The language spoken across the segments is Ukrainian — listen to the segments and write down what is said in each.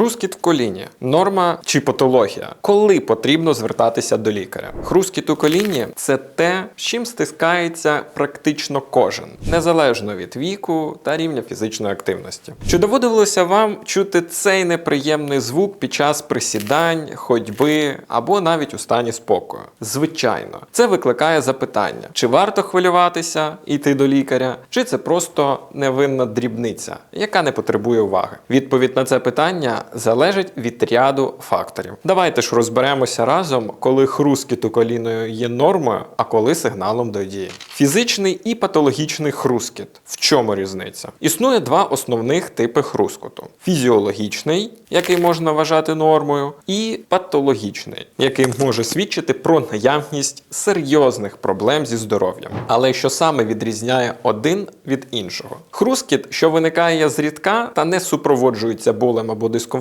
Хрускіт в коліні норма чи патологія. Коли потрібно звертатися до лікаря? Хрускіт у коліні це те, з чим стискається практично кожен, незалежно від віку та рівня фізичної активності. Чи доводилося вам чути цей неприємний звук під час присідань, ходьби або навіть у стані спокою? Звичайно, це викликає запитання: чи варто хвилюватися і йти до лікаря, чи це просто невинна дрібниця, яка не потребує уваги? Відповідь на це питання залежить від ряду факторів. Давайте ж розберемося разом, коли хрускіт у коліною є нормою, а коли сигналом до дії. Фізичний і патологічний хрускіт. В чому різниця? Існує два основних типи хрускоту: фізіологічний, який можна вважати нормою, і патологічний, який може свідчити про наявність серйозних проблем зі здоров'ям. Але що саме відрізняє один від іншого? Хрускіт, що виникає зрідка та не супроводжується болем або дискомфортом,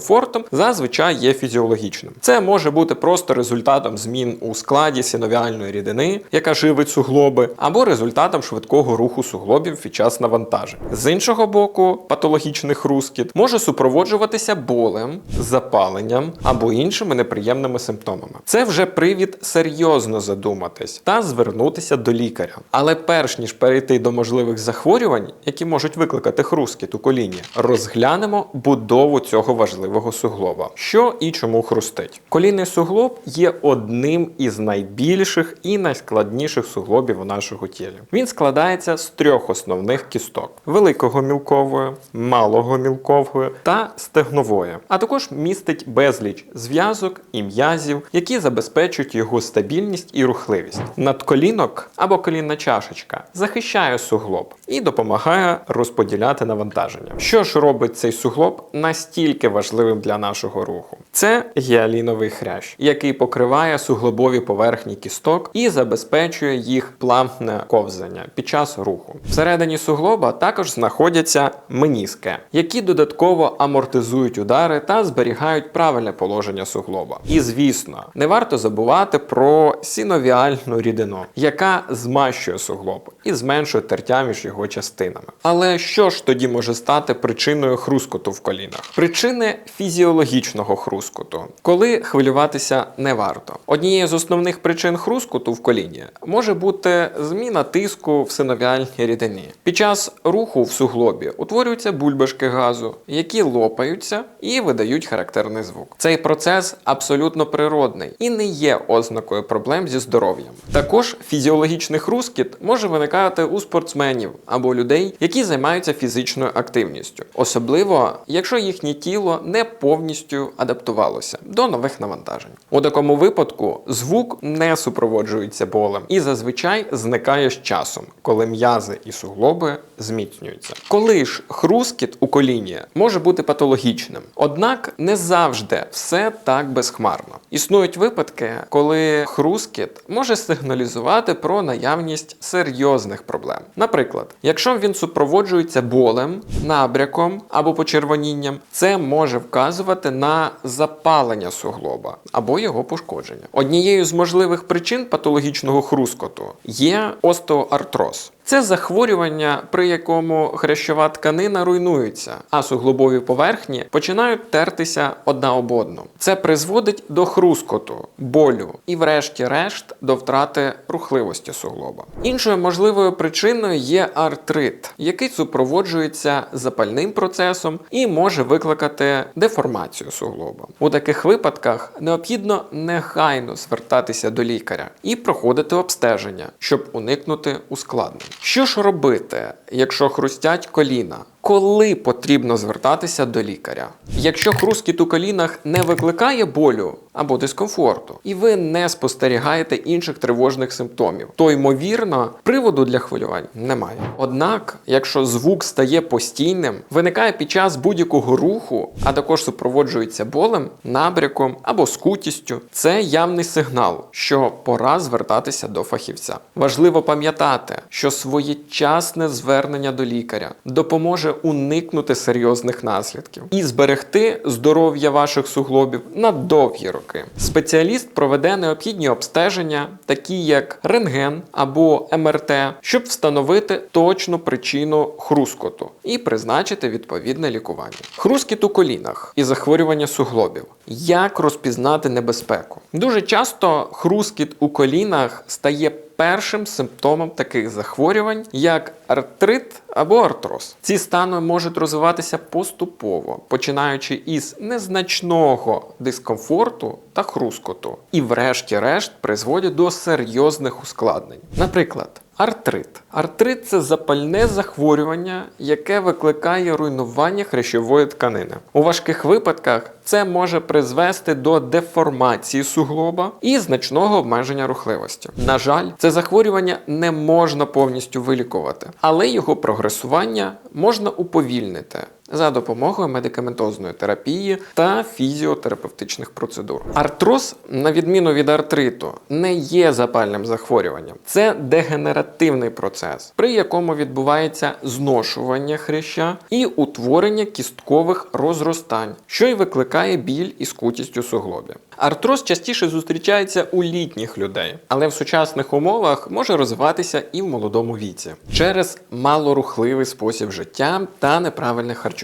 зазвичай є фізіологічним. Це може бути просто результатом змін у складі синовіальної рідини, яка живить суглоби, або результатом швидкого руху суглобів під час навантажень. З іншого боку, патологічний хрускіт може супроводжуватися болем, запаленням або іншими неприємними симптомами. Це вже привід серйозно задуматись та звернутися до лікаря. Але перш ніж перейти до можливих захворювань, які можуть викликати хрускіт у коліні, розглянемо будову цього важливого суглоба. Що і чому хрустить. Колінний суглоб є одним із найбільших і найскладніших суглобів у нашому тілі. Він складається з трьох основних кісток: великого мілкової, малого мілкової та стегнової, а також містить безліч зв'язок і м'язів, які забезпечують його стабільність і рухливість. Надколінок або колінна чашечка захищає суглоб і допомагає розподіляти навантаження. Що ж робить цей суглоб настільки важливим для нашого руху? Це гіаліновий хрящ, який покриває суглобові поверхні кісток і забезпечує їх плавне ковзання під час руху. Всередині суглоба також знаходяться меніски, які додатково амортизують удари та зберігають правильне положення суглоба. І звісно, не варто забувати про синовіальну рідину, яка змащує суглоб і зменшує тертя між його частинами. Але що ж тоді може стати причиною хрускоту в колінах? Причини фізіологічного хрускоту, коли хвилюватися не варто. Однією з основних причин хрускоту в коліні може бути зміна тиску в синовіальній рідині. Під час руху в суглобі утворюються бульбашки газу, які лопаються і видають характерний звук. Цей процес абсолютно природний і не є ознакою проблем зі здоров'ям. Також фізіологічний хрускіт може виникати у спортсменів або людей, які займаються фізичною активністю, особливо якщо їхнє тіло не повністю адаптувалося до нових навантажень. У такому випадку звук не супроводжується болем і зазвичай зникає з часом, коли м'язи і суглоби зміцнюються. Коли ж хрускіт у коліні може бути патологічним, однак не завжди все так безхмарно. Існують випадки, коли хрускіт може сигналізувати про наявність серйозних проблем. Наприклад, якщо він супроводжується болем, набряком або почервонінням, це може вказувати на запалення суглоба або його пошкодження. Однією з можливих причин патологічного хрускоту є остеоартроз. Це захворювання, при якому хрящова тканина руйнується, а суглобові поверхні починають тертися одна об одну. Це призводить до хрускоту, болю і, врешті-решт, до втрати рухливості суглоба. Іншою можливою причиною є артрит, який супроводжується запальним процесом і може викликати деформацію суглоба. У таких випадках необхідно негайно звертатися до лікаря і проходити обстеження, щоб уникнути ускладнень. Що ж робити, якщо хрустять коліна? Коли потрібно звертатися до лікаря? Якщо хрускіт у колінах не викликає болю або дискомфорту, і ви не спостерігаєте інших тривожних симптомів, то ймовірно приводу для хвилювань немає. Однак, якщо звук стає постійним, виникає під час будь-якого руху, а також супроводжується болем, набряком або скутістю, це явний сигнал, що пора звертатися до фахівця. Важливо пам'ятати, що своєчасне звернення до лікаря допоможе уникнути серйозних наслідків і зберегти здоров'я ваших суглобів на довгі роки. Спеціаліст проведе необхідні обстеження, такі як рентген або МРТ, щоб встановити точну причину хрускоту і призначити відповідне лікування. Хрускіт у колінах і захворювання суглобів. Як розпізнати небезпеку? Дуже часто хрускіт у колінах стає першим симптомом таких захворювань, як артрит або артроз. Ці стани можуть розвиватися поступово, починаючи із незначного дискомфорту та хрускоту, і, врешті-решт, призводять до серйозних ускладнень. Наприклад, Артрит. Артрит це запальне захворювання, яке викликає руйнування хрящової тканини. У важких випадках це може призвести до деформації суглоба і значного обмеження рухливості. На жаль, це захворювання не можна повністю вилікувати, але його прогресування можна уповільнити. За допомогою медикаментозної терапії та фізіотерапевтичних процедур. Артроз, на відміну від артриту, не є запальним захворюванням. Це дегенеративний процес, при якому відбувається зношування хряща і утворення кісткових розростань, що й викликає біль і скутість у суглобі. Артроз частіше зустрічається у літніх людей, але в сучасних умовах може розвиватися і в молодому віці через малорухливий спосіб життя та неправильне харчування.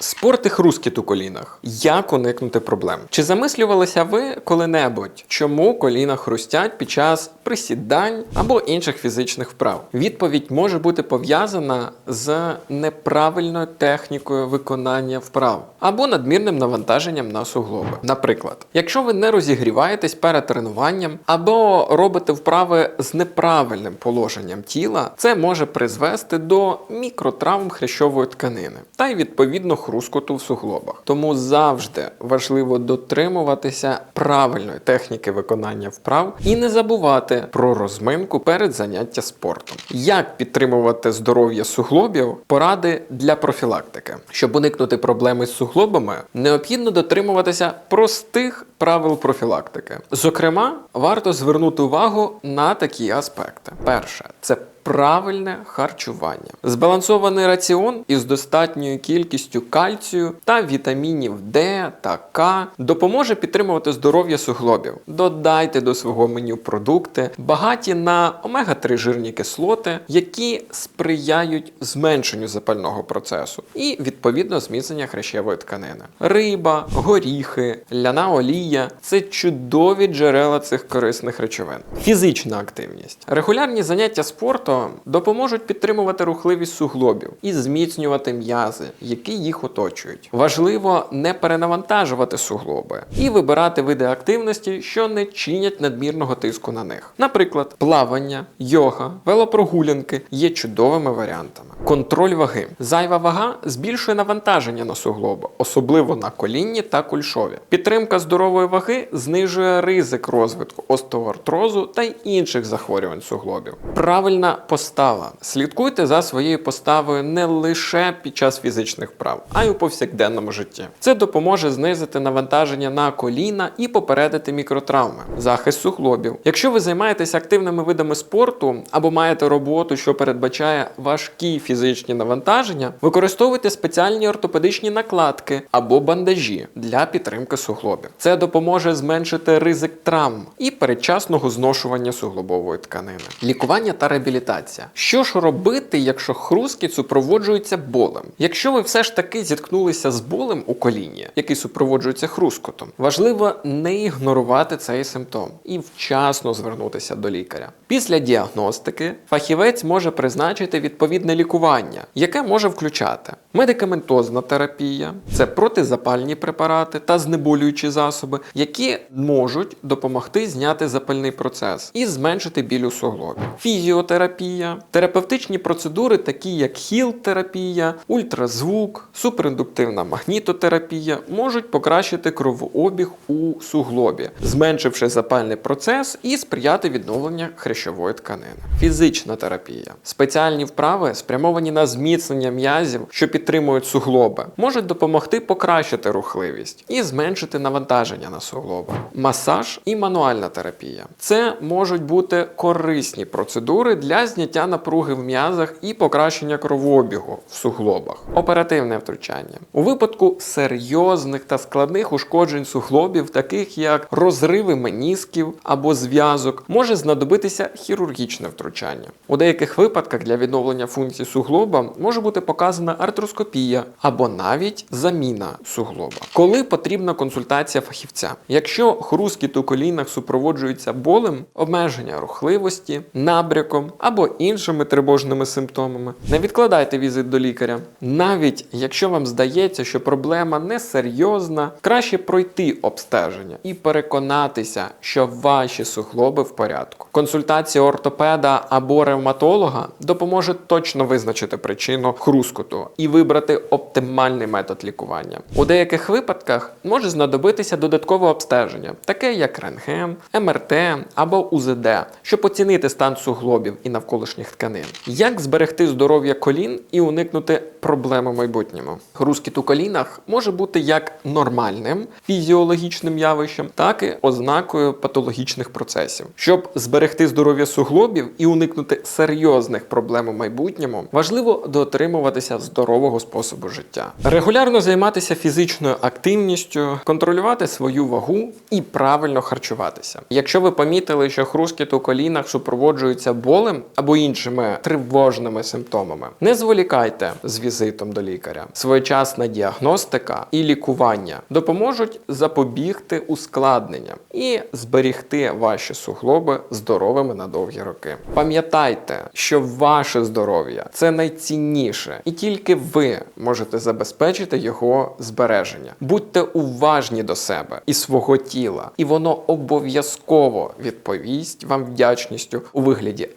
Спорт і хрускіт у колінах. Як уникнути проблем? Чи замислювалися ви коли-небудь, чому коліна хрустять під час присідань або інших фізичних вправ? Відповідь може бути пов'язана з неправильною технікою виконання вправ або надмірним навантаженням на суглоби. Наприклад, якщо ви не розігріваєтесь перед тренуванням або робите вправи з неправильним положенням тіла, це може призвести до мікротравм хрящової тканини та й відповідно хрускоту в суглобах. Тому завжди важливо дотримуватися правильної техніки виконання вправ і не забувати про розминку перед заняття спортом. Як підтримувати здоров'я суглобів? Поради для профілактики. Щоб уникнути проблеми з суглобами, необхідно дотримуватися простих правил профілактики. Зокрема, варто звернути увагу на такі аспекти: перше це Правильне харчування, збалансований раціон із достатньою кількістю кальцію та вітамінів Д та К допоможе підтримувати здоров'я суглобів. Додайте до свого меню продукти, багаті на омега-3 жирні кислоти, які сприяють зменшенню запального процесу і відповідно зміцнення хрящевої тканини. Риба, горіхи, ляна олія це чудові джерела цих корисних речовин. Фізична активність, регулярні заняття спорту допоможуть підтримувати рухливість суглобів і зміцнювати м'язи, які їх оточують. Важливо не перенавантажувати суглоби і вибирати види активності, що не чинять надмірного тиску на них. Наприклад, плавання, йога, велопрогулянки є чудовими варіантами. Контроль ваги. Зайва вага збільшує навантаження на суглоби, особливо на колінні та кульшові. Підтримка здорової ваги знижує ризик розвитку остеоартрозу та інших захворювань суглобів. Правильна постава. Слідкуйте за своєю поставою не лише під час фізичних вправ, а й у повсякденному житті. Це допоможе знизити навантаження на коліна і попередити мікротравми, захист суглобів. Якщо ви займаєтеся активними видами спорту або маєте роботу, що передбачає важкі фізичні навантаження, використовуйте спеціальні ортопедичні накладки або бандажі для підтримки суглобів. Це допоможе зменшити ризик травм і передчасного зношування суглобової тканини. Лікування та реабілітація. Що ж робити, якщо хрускіт супроводжується болем? Якщо ви все ж таки зіткнулися з болем у коліні, який супроводжується хрускотом, важливо не ігнорувати цей симптом і вчасно звернутися до лікаря. Після діагностики фахівець може призначити відповідне лікування, яке може включати медикаментозна терапія, це протизапальні препарати та знеболюючі засоби, які можуть допомогти зняти запальний процес і зменшити біль у суглобі. Фізіотерапія, терапевтичні процедури, такі як хіл-терапія, ультразвук, суперіндуктивна магнітотерапія, можуть покращити кровообіг у суглобі, зменшивши запальний процес і сприяти відновленню хрящової тканини. Фізична терапія, спеціальні вправи, спрямовані на зміцнення м'язів, що підтримують суглоби, можуть допомогти покращити рухливість і зменшити навантаження на суглоби. Масаж і мануальна терапія це можуть бути корисні процедури для зняття напруги в м'язах і покращення кровообігу в суглобах. Оперативне втручання у випадку серйозних та складних ушкоджень суглобів, таких як розриви менісків або зв'язок, може знадобитися хірургічне втручання. У деяких випадках для відновлення функцій суглоба може бути показана артроскопія або навіть заміна суглоба. Коли потрібна консультація фахівця, якщо хрускіт у колінах супроводжується болем, обмеження рухливості, набряком або іншими тривожними симптомами, не відкладайте візит до лікаря. Навіть якщо вам здається, що проблема не серйозна, краще пройти обстеження і переконатися, що ваші суглоби в порядку. Консультація ортопеда або ревматолога допоможе точно визначити причину хрускоту і вибрати оптимальний метод лікування. У деяких випадках може знадобитися додаткове обстеження, таке як рентген, МРТ або УЗД, щоб оцінити стан суглобів і навколишніх тканин. Як зберегти здоров'я колін і уникнути проблем у майбутньому? Хрускіт у колінах може бути як нормальним фізіологічним явищем, так і ознакою патологічних процесів. Щоб зберегти здоров'я суглобів і уникнути серйозних проблем у майбутньому, важливо дотримуватися здорового способу життя, регулярно займатися фізичною активністю, контролювати свою вагу і правильно харчуватися. Якщо ви помітили, що хрускіт у колінах супроводжується болем або іншими тривожними симптомами, не зволікайте з візитом до лікаря. Своєчасна діагностика і лікування допоможуть запобігти ускладненням і зберігти ваші суглоби здоровими на довгі роки. Пам'ятайте, що ваше здоров'я це найцінніше, і тільки ви можете забезпечити його збереження. Будьте уважні до себе і свого тіла, і воно обов'язково відповість вам вдячністю у вигляді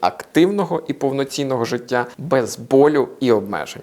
активного і повноцінного життя без болю і обмежень.